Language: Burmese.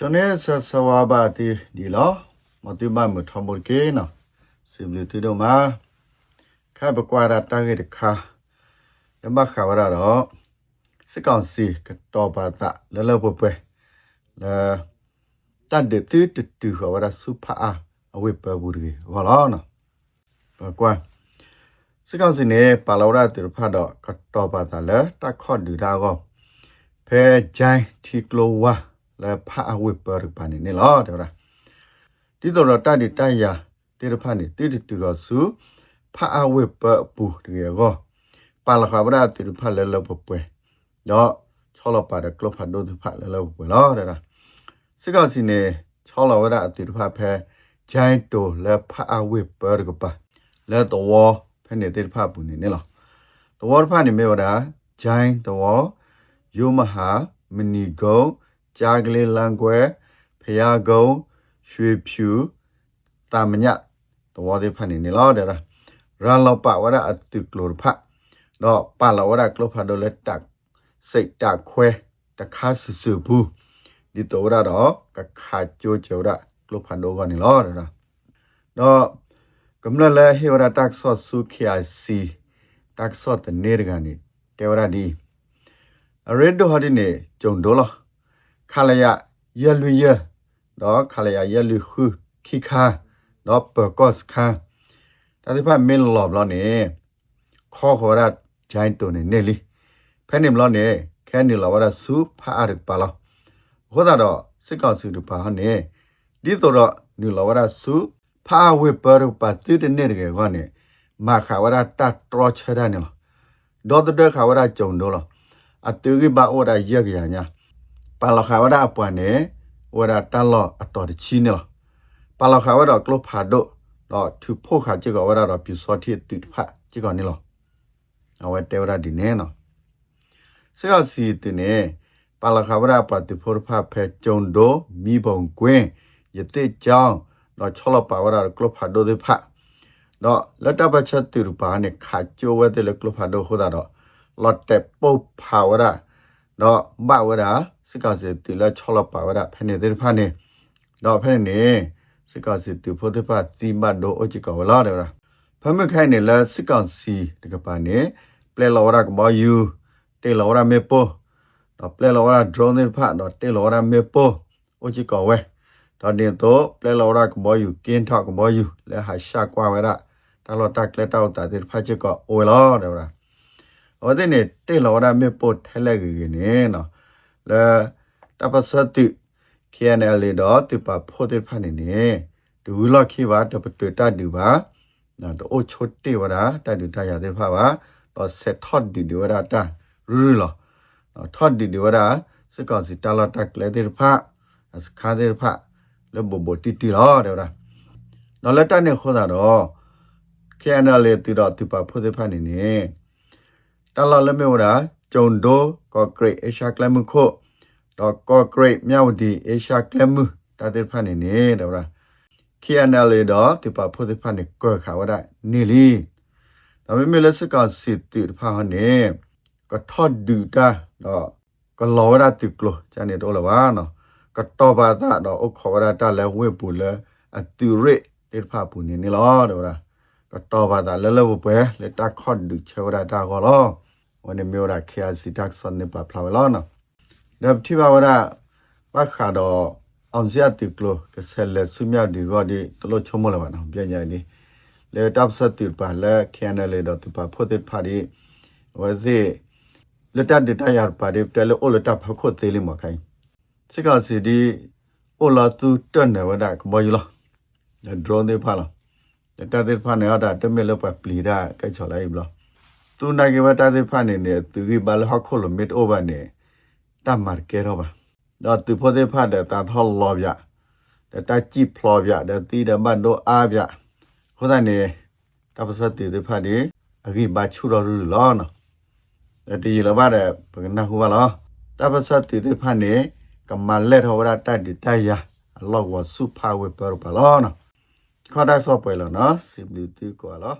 ကျွန်နေဆဆဝါဘာတီဒီလောမတိမမထမကေနော်စီဘလတီတို့မှာခါဘကွာရတာခဲ့တခါဓမ္မခါဝရတော့စစ်ကောင်စီကတော့ပါတာလဲလဲပွဲပွဲလဲတတ်တဲ့တူတူတူခါဝရစုဖာအဝိပဘူးရီဘာလို့နော်ဘကွာစစ်ကောင်စီနေပါလောရတူဖတ်တော့ကတော့ပါတာလဲတခေါ့ဒူတာကောဖဲဂျိုင်းတီကလိုဝါ လဲဖာအဝိပရပါနေနေလားတဲ့လားဒီတော့တတ်တဲ့တရတေရဖာနေတိတူတူကစုဖာအဝိပပူတကယ်ကောပါလခါဗရာတူဖာလဲလဲပွဲတော့ချောလပါတဲ့ကလဖာဒိုတူဖာလဲလဲပွဲလားတဲ့လားစစ်ကောင်စီနေချောလဝရအတူဖာဖဲဂျိုင်းတိုလဲဖာအဝိပရကပါလဲတော့ဖဲနေတေဖာပူနေနေလားတော့ဖာနေမေဝတာဂျိုင်းတော့ယိုမဟာမနီကုံ ကြာကလေးလန်ကွယ်ဖယားကုံရွှေဖြူတာမညတော်သေးဖတ်နေနေလားတဲ့ရာရန်လောက်ပဝရအတုကလိုဖတ်တော့ပါလဝရကလိုဖတ်တော့လက်တက်စိတ်တက်ခွဲတခါဆူဆူဘူးဒီတော်ရတော့ကခါကြိုးကြရကလိုဖတ်တော့ကနေလားတဲ့ရာတော့ကမ္လလဲဟေဝရတက်ဆော့ဆုခိယာစီတက်ဆော့တနေရကနေတေဝရဒီအရစ်ဒိုဟာဒီနေဂျုံဒေါ်လား ခါလယယလွယတော့ခါလယယလွခုခိခါတော့ပကော့စခါတတိဖမင်းလောဘလောနေခေါ်ခေါ်ရဂျိုင်းတုန်နေနေလီဖဲနေမလောနေခဲနေလောဝရစုဖာရပါလောဟောတာတော့စစ်ကောင်စီတို့ပါဟနေဒီတော့နူလောဝရစုဖာဝေပရပါတိတဲ့နေတကယ်ကောနေမာခါဝရတတ်တော်ချရနေလောဒေါ်တဲ့ခါဝရကြုံတော့လောအတူကြီးပါဩရရက်ကြညာ ปาลขาวดาปวเนวดาตลออตอดชีเนปาลขาวดากลพาดดอทุพขาจิกอวดาดอปิสอที่ติพะจิกอนี่ลอเอาไว้เตวดาดิเนเนาะเสื้อสีติเนปาลขาวดาปฏิพรพะเพจงโดมีบงกวนยเตจองดอชลปาวดากลพาดดิพะดอลัตตปัชติรุปาเนขาโจเวเตลกลพาดโหดาดอลอตเตปุพาวดา တော့ဘဝဒစကစေတီလာချောလပါဝဒဖနေတဲ့ဖာနေတော့ဖနေစကစေတီဖို့တဲ့ဖာစီမတ်ဒိုအချီကဝလာတယ်လားဖမခိုင်နေလားစကစီတကပါနေပလေလောရကမယူတေလောရမေပိုတော့ပလေလောရဒရုန်းတဲ့ဖာတော့တေလောရမေပိုအချီကဝဲတော့ဒီတော့ပလေလောရကမယူကင်းထောက်ကမယူလဲဟာရှာကွာဝဲတာတလောတက်လက်တောက်တာတဲ့ဖာချစ်ကအိုလောတယ် လားဟောတဲ့နေတေလောရမေပိုထဲလက်ကြီးနေနော်လဲတပစတိ KNL တော့တပဖို့တဲ့ဖာနေနေဒူလခိပါတပတတဒူပါနော်တော့ချိုတေဝရာတဒူတရတဲ့ဖာပါတော့ဆက်ထော့ဒီဒီဝရာတာရူလောနော်ထော့ဒီဒီဝရာစကောစီတလာတက်လေတဲ့ဖာစခါတဲ့ဖာလဘဘတီတီလောတဲ့ရာနော်လက်တနဲ့ခေါ်တာတော့ KNL တီတော့တပဖို့တဲ့ဖာနေနေ တလာလမေဝရာဂျုံဒိုကော့ဂရိတ်အရှာကလမှုခိုတော့ကော့ဂရိတ်မြောက်ဒီအရှာကလမှုတာတဲ့ဖာနေနေတယ်ဗျာ KNL တော့ဒီပါဖို့တဲ့ဖာနေကောခါဝဒနေလီဒါပေမဲ့လက်စကစစ်တီဖာနေကထော့ဒူတာတော့ကလောရတိကလောချာနေတော့လပါနော်ကတော့ပါတာတော့အခဝရတာလဲဝင့်ပူလဲအတူရစ်တေဖာပူနေနေလောတော့ဗျာကတော့ပါတာလဲလဲပွဲလက်တာခေါ့ဒူချဝရတာကောလော วันนี้มีว่าแค่สิทักษะในป่าพลาวล้อนะเดี๋ยวที่ว่าว่าป้าขาดอအောင်စရတူကလိုကဆယ်လက်ဆုမြောက်ဒီကဒီတလို့ချုံမလာပါနော်ပြန်ကြနေလေတပ်စတူပါလဲခဲနလေတော့သူပါဖို့တဲ့ဖာဒီဝဲစီလက်တဒတရပါဒီတဲလို့အိုလက်တဖခုတ်သေးလိမခိုင်းစစ်ကစီဒီအိုလာသူတွတ်နေဝဒကမယူလားဒရုန်းတွေဖာလားလက်တတဲ့ဖာနေအတာတမဲလို့ပါပလီဒါကဲချော်လိုက်ဘလား သူနိုင်ကဘတာတဲ့ဖာနေနေသူကဘလဟခုလိုမစ်အိုဘာနေတမတ်ကဲရောပါတော့သူဖို့တဲ့ဖာတဲ့တာထော်လောဗျတဲ့တကြည့်ဖလောဗျတဲ့တီတဲ့မတ်တို့အားဗျဟိုတဲ့နေတပစတ်တဲ့ဖာဒီအကိဘာချူတော်ရူလောနော်တဲ့ဒီလဘာတဲ့ဘကနာဟူပါလောတပစတ်တဲ့ဖာနေကမလက်ဟောရတတ်တတရအလောဝစုဖာဝေပရပါလောနော်ခေါ်ဒါဆော့ပွဲလောနော်စီဘလီတီကောလော